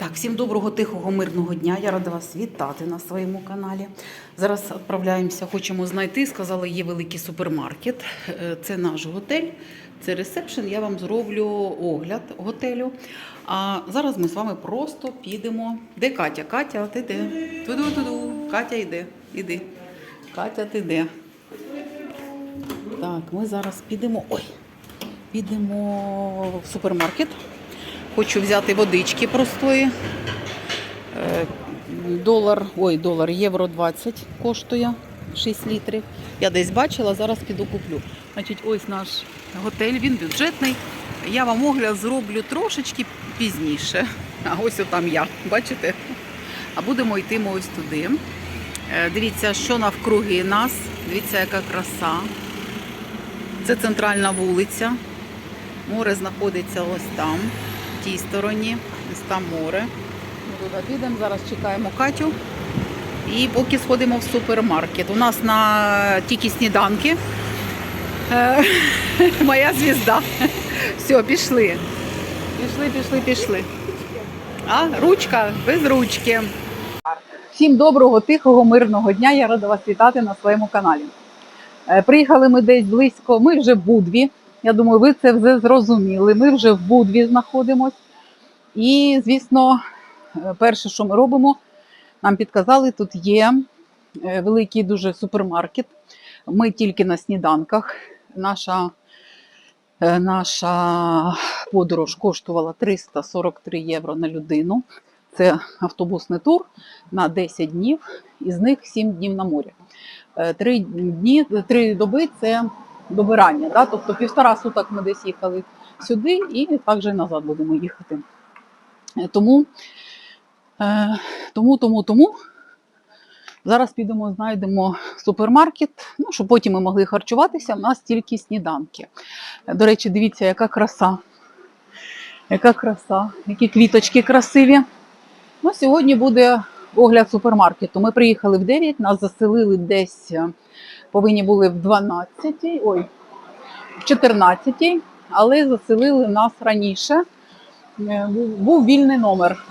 Так, всім доброго, тихого, мирного дня. Я рада вас вітати на своєму каналі. Зараз відправляємося, хочемо знайти. Сказали, є великий супермаркет. Е, Це наш готель, це ресепшн. Я вам зроблю огляд готелю. А зараз ми з вами просто підемо. Де Катя? Катя, ти де? Туду-туду. Катя йде. Іди. Катя, ти де? Так, ми зараз підемо. Ой, підемо в супермаркет. Хочу взяти водички простої. Е, Долар, ой, долар, євро 20 коштує 6 літрів. Я десь бачила, зараз піду куплю. Значить, ось наш готель, він бюджетний. Я вам огляд зроблю трошечки пізніше. А ось отам я, бачите? А будемо йти ми ось туди. Е, Дивіться, що навкруги нас. Дивіться, яка краса. Це центральна вулиця. Море знаходиться ось там, тій стороні. Там море. Ми туди підемо, зараз чекаємо Катю. І поки сходимо в супермаркет. У нас на тільки сніданки. Е, Моя звізда. Все, пішли. Пішли, пішли, пішли. А, ручка без ручки. Всім доброго, тихого, мирного дня. Я рада вас вітати на своєму каналі. Е, Приїхали ми десь близько, ми вже в Будві. Я думаю, ви це вже зрозуміли. Ми вже в Будві знаходимось. І, звісно, е, перше, що ми робимо, нам підказали, тут є е, великий дуже супермаркет. Ми тільки на сніданках. Наша, е, наша подорож коштувала 343 євро на людину. Це автобусний тур на 10 днів, із них 7 днів на морі. Три дні, три доби це добирання. Да? Тобто півтора суток ми десь їхали сюди і також назад будемо їхати. Е, Тому, е, тому, тому, тому зараз підемо, знайдемо супермаркет, ну, щоб потім ми могли харчуватися. У нас тільки сніданки. Е, До речі, дивіться, яка краса. Яка краса, які квіточки красиві. Ну, сьогодні буде огляд супермаркету. Ми приїхали в 9, нас заселили десь, повинні були в 12, ой, в 14, але заселили нас раніше. Е, Був, був вільний номер.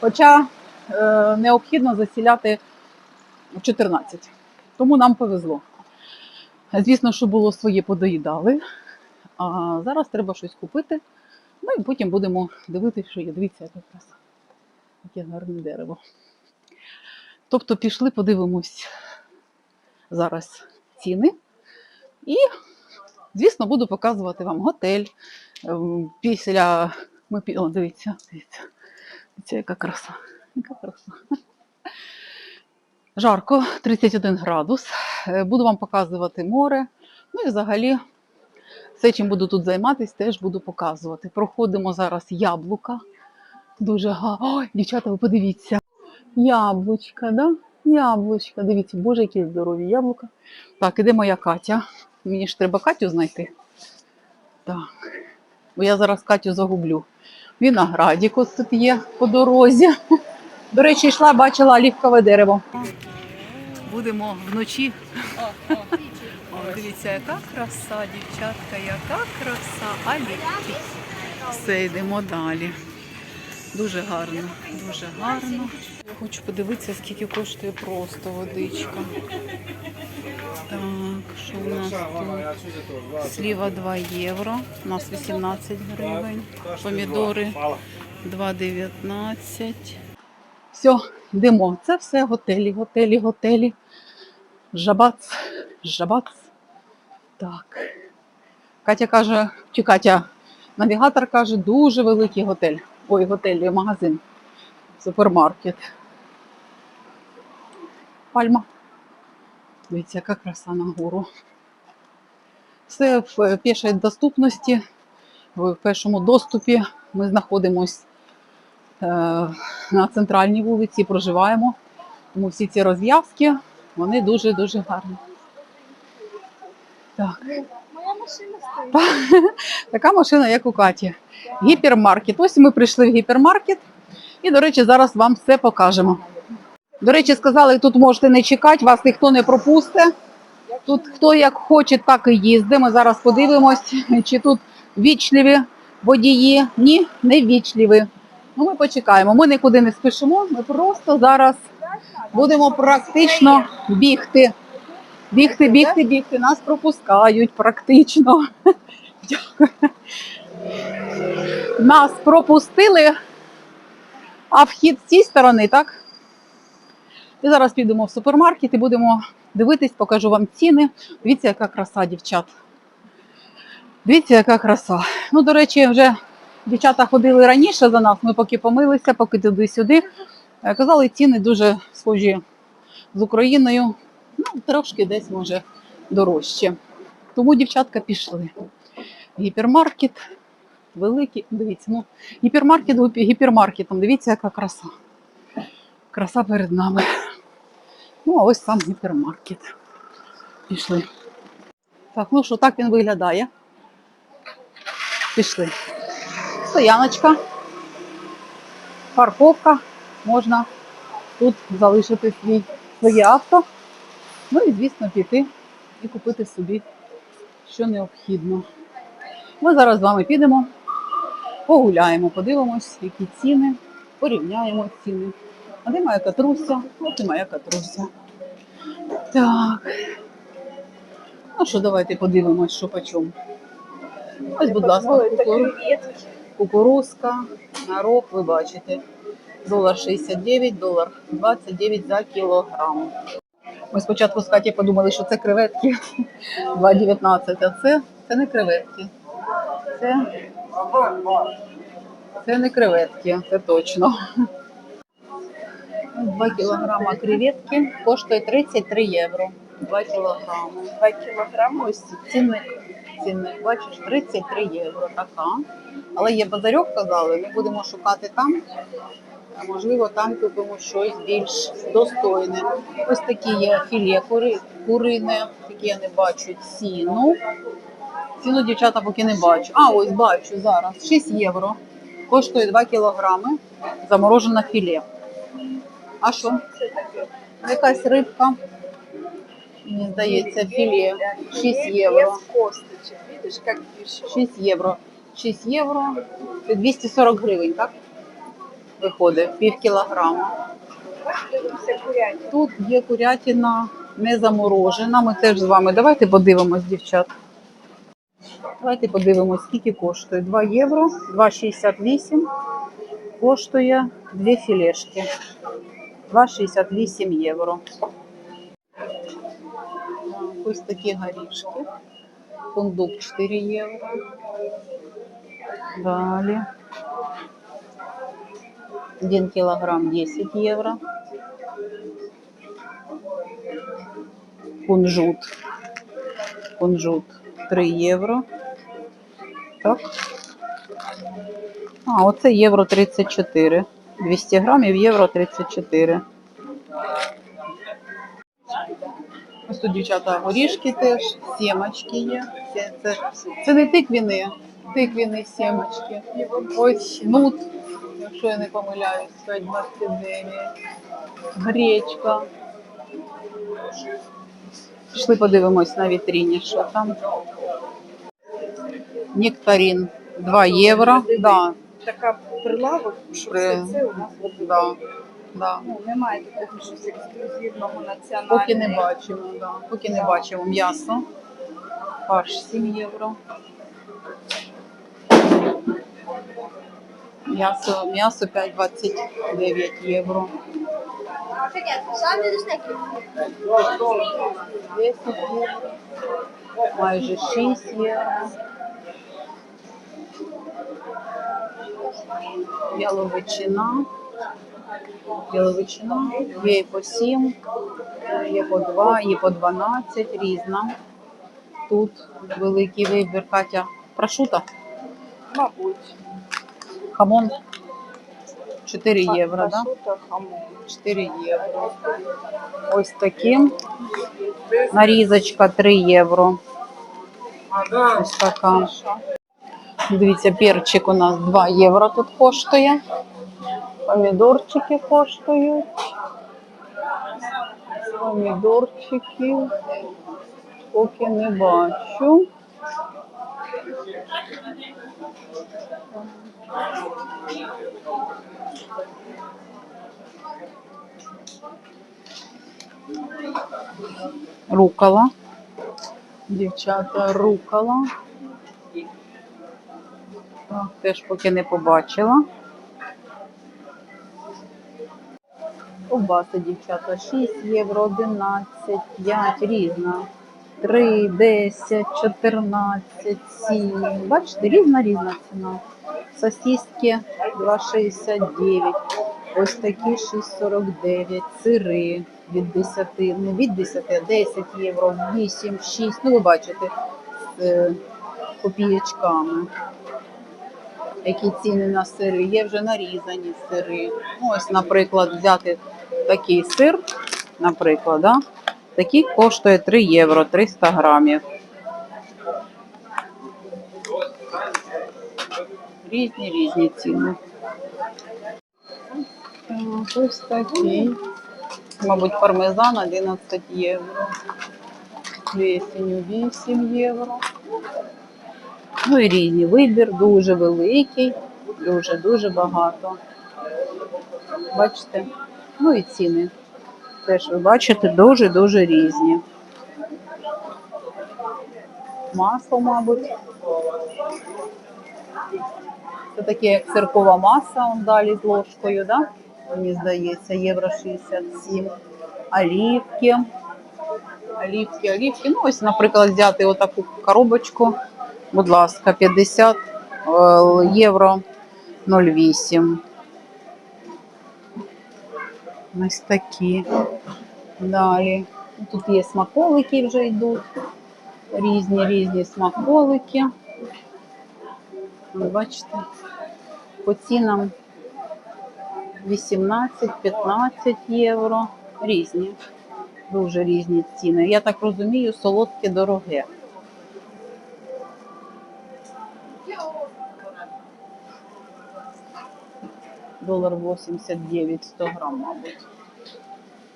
Хоча е, необхідно засіляти в 14. Тому нам повезло. Звісно, що було своє подоїдали. А зараз треба щось купити. Ну і потім будемо дивитися, що є. Дивіться, яка краса. Яке гарне дерево. Тобто пішли, подивимось зараз ціни. І, звісно, буду показувати вам готель. Ем, Після ми О, дивіться, дивіться. Дивіться, яка краса. Яка краса. Жарко, 31 градус. Е, Буду вам показувати море. Ну і взагалі все, чим буду тут займатися, теж буду показувати. Проходимо зараз яблука. Дуже гарно. Ой, дівчата, ви подивіться. Яблучка, да? Яблучка. Дивіться, боже, які здорові яблука. Так, іде моя Катя. Мені ж треба Катю знайти. Так. Бо я зараз Катю загублю. Виноградик ось тут є по дорозі. До речі, йшла, бачила олівкове дерево. Будемо вночі. О, дивіться, яка краса, дівчатка, яка краса. Олівки. Все, йдемо далі. Дуже гарно, дуже гарно. Я хочу подивитися, скільки коштує просто водичка. Так, що у нас тут? Сліва 2 євро, у нас 18 гривень. Помідори 2,19. Все, йдемо. Це все готелі, готелі, готелі. Жабац, жабац. Так. Катя каже, чи Катя, навігатор каже, дуже великий готель. Ой, готель, магазин, супермаркет. Пальма. Дивіться, яка краса на гору. Все в е, пішій доступності, в першому доступі. Ми знаходимося е, на центральній вулиці, проживаємо. Тому всі ці розв'язки, вони дуже-дуже гарні. Так. Моя машина стоїть. Така машина, як у Каті. Гіпермаркет. Ось ми прийшли в гіпермаркет. І, до речі, зараз вам все покажемо. До речі, сказали, тут можете не чекати, вас ніхто не пропустить. Тут хто як хоче, так і їздить. Ми зараз подивимось, чи тут вічливі водії. Ні, не вічливі. Ну, ми почекаємо. Ми нікуди не спішимо. Ми просто зараз будемо практично бігти. Бігти, бігти, бігти. Нас пропускають практично. Нас пропустили, а вхід з цієї сторони, так? І зараз підемо в супермаркет і будемо дивитись, покажу вам ціни. Дивіться, яка краса, дівчат. Дивіться, яка краса. Ну, до речі, вже дівчата ходили раніше за нас, ми поки помилися, поки туди-сюди. Е, Казали, ціни дуже схожі з Україною. Ну, трошки десь може дорожче. Тому дівчатка пішли. Гіпермаркет великий. Дивіться, ну, гіпермаркет гіпермаркетом. Дивіться, яка краса. Краса перед нами. Ну, а ось сам гіпермаркет. Пішли. Так, ну що, так він виглядає. Пішли. Стояночка. Парковка. Можна тут залишити свій, своє авто. Ну і, звісно, піти і купити собі, що необхідно. Ми зараз з вами підемо, погуляємо, подивимось, які ціни, порівняємо ціни. А де моя катруся? От і моя катруся. Так. Ну що, давайте подивимось, що по чому. Ось, будь ласка, кукур- кукурузка, горох, ви бачите. Долар 69, долар 29 за кілограм. Ми спочатку з Каті подумали, що це креветки 2,19, а це, це не креветки. Це, це не креветки, це точно. 2 кілограма креветки коштує 33 євро. 2 кілограми. 2 кілограми. Ось цінник, цінник, бачиш, 33 євро така. Але є базарьок, казали, ми будемо шукати там. А можливо, там купимо щось більш достойне. Ось такі є філе кури, курине, такі я не бачу ціну. Ціну дівчата поки не бачу. А, ось бачу зараз. 6 євро. Коштує 2 кілограми заморожене філе. А що? Якась рибка. Мені здається, філе 6 євро. Без косточек. Видишь, как пишет. 6 євро. 6 євро. Це 240 гривень, так? Виходить, пів кілограма. Тут є курятина не заморожена. Ми теж з вами. Давайте подивимось, дівчат. Давайте подивимось, скільки коштує. 2 євро, 2,68 коштує 2 філешки. 2,68 євро. Ось такі горішки. Фундук 4 євро. Далі. 1 кілограм 10 євро. Кунжут. Кунжут 3 євро. Так. А, оце євро 34. 200 грамів євро 34. Ось тут, дівчата, горішки теж, сімочки є. Це, це, це не тиквіни, тиквіни сімочки. Ось нут, якщо я не помиляюсь, 5,29. Гречка. Пішли подивимось на вітріні, що там. Нектарин 2 євро. Да, Така прилавок, що При- все це у нас да, да. Ну, немає такого щось ексклюзивного національного. Поки не бачимо, да. поки не бачимо м'ясо. Фарш 7 євро. М'ясо, м'ясо 5,29 євро. 10 євро. Майже 6 євро. Яловичина. Яловичина. Є і по 7, є по 2, є по 12, різна. Тут великий вибір. Катя, прошута, Мабуть. хамон 4 євро, да? Пашута, хамон. 4 євро. Ось такі. Нарізочка 3 євро. Ось така. Дивіться, перчик у нас 2 євро тут коштує. Помідорчики коштують. Помідорчики. Поки не бачу. Рукола. Дівчата, рукола. Так, теж поки не побачила. Ковбаси, дівчата, 6 євро, 11, 5, різна. 3, 10, 14, 7. Бачите, різна різна ціна. Сосиски 2,69. Ось такі 6,49. Сири від 10, не від 10, а 10 євро, 8, 6. Ну, ви бачите, з е, копієчками. Які ціни на сири? Є вже нарізані сири. Ну, Ось, наприклад, взяти такий сир, наприклад, да? такий коштує 3 євро 300 грамів. Різні різні ціни. Так, ось такий. Мабуть, пармезан 11 євро. Плесеню 8 євро. Ну і різні. Вибір дуже великий, дуже-дуже багато. Бачите? Ну і ціни. Теж ви бачите, дуже-дуже різні. Масло, мабуть. Це таке циркова маса, далі з ложкою, да? Мені здається, євро 67. Олівки. Олівки, олівки. Ну, ось, наприклад, взяти отаку коробочку. Будь ласка, 50 е, євро 0,8. Ось такі. Далі. Тут є смаколики вже йдуть. Різні різні смаколики. Бачите, по цінам 18-15 євро. Різні. Дуже різні ціни. Я так розумію, солодке дороге. Долар 89 100 грам, мабуть.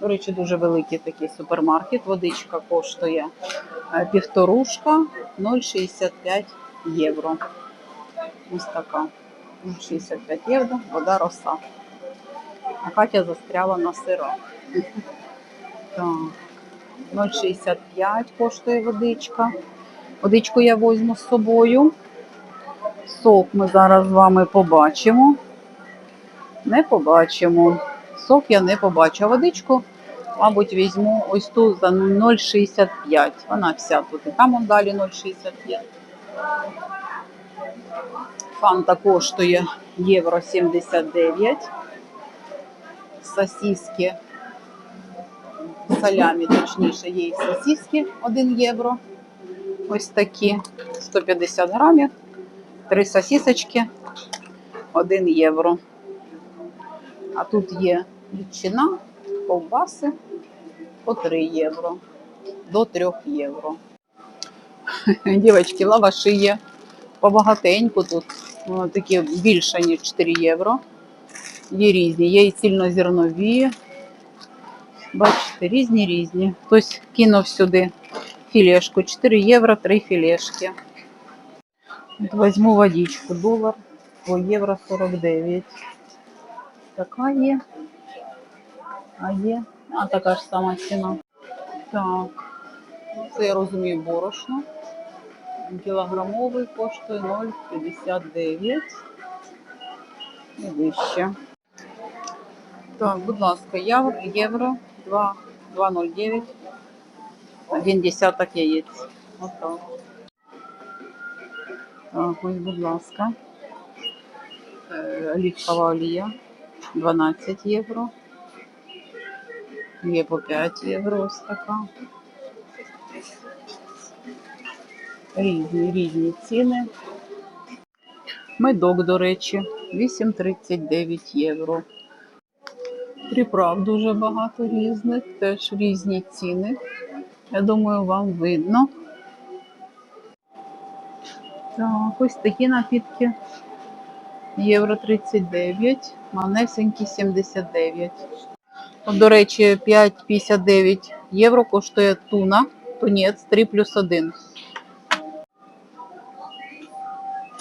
До речі, дуже великий такий супермаркет. Водичка коштує е, півторушка 0,65 євро. Ось така. 0,65 євро, вода роса. А Катя застряла на сиро. Так. 0,65 коштує водичка. Водичку я візьму з собою. Сок ми зараз з вами побачимо. Не побачимо. Сок я не побачу. Водичку, мабуть, візьму ось тут за 0,65. Вона вся тут. І там он далі 0,65. Фанта коштує євро 79. Сосиски, салямі, точніше, є і сосиски 1 євро. Ось такі 150 грамів. Три сосисочки 1 євро. А тут є ветчина, ковбаси по 3 євро. До 3 євро. Дівчатки, лаваші є побагатеньку тут. Воно такі більше, ніж 4 євро. Є різні, є і цільнозернові. Бачите, різні різні. Хтось кинув сюди філешку. 4 євро, 3 філешки. От Возьму водичку. Долар по євро 49. Така є. А є. А така ж сама ціна. Так. Це я розумію борошно. Кілограмовий коштує 0,59 і вище. Так, будь ласка, євро, євро 2, 2,09, один десяток яєць. Отак. Так, ось, будь ласка. Е, Олівкова олія 12 євро. Є по 5 євро ось така. Різні, різні ціни. Медок, до речі, 8,39 євро. Приправ дуже багато різних, теж різні ціни. Я думаю, вам видно. Так, ось такі напітки. Євро 39, манесенькі 79. От, до речі, 5,59 євро коштує туна, тунець 3 плюс 1.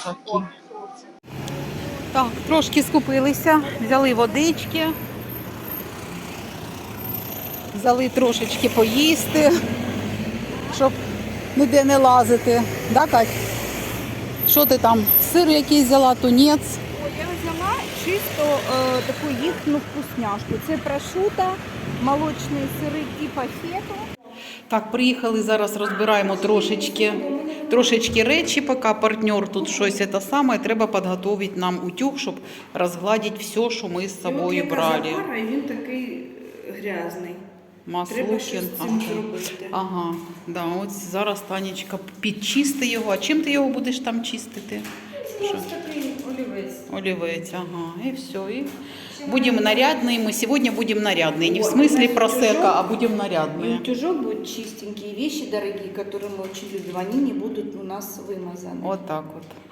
Такі. Так, трошки скупилися, взяли водички, взяли трошечки поїсти, щоб ніде не лазити. Да, Кать? Що ти там? Сир якийсь взяла, тунець. Я взяла чисто е, таку їхню вкусняшку. Це прошута, молочні сири типа фету. Так, приїхали зараз, розбираємо трошечки, трошечки речі, поки партнер тут щось це саме. Треба підготувати нам утюг, щоб розгладити все, що ми з собою брали. і він такий грязний. Маслухін. Ага. Ага, да, от зараз Танечка підчисти його. А чим ти його будеш там чистити? Що? такий олівець. Олівець, ага, і все. І будемо нарядні. Ми сьогодні будемо нарядні. Не в смислі просека, а будемо нарядні. Утюжок будет чистенький, вещи дорогие, которые мы очень любим, они не будут у нас вымазаны. От так от.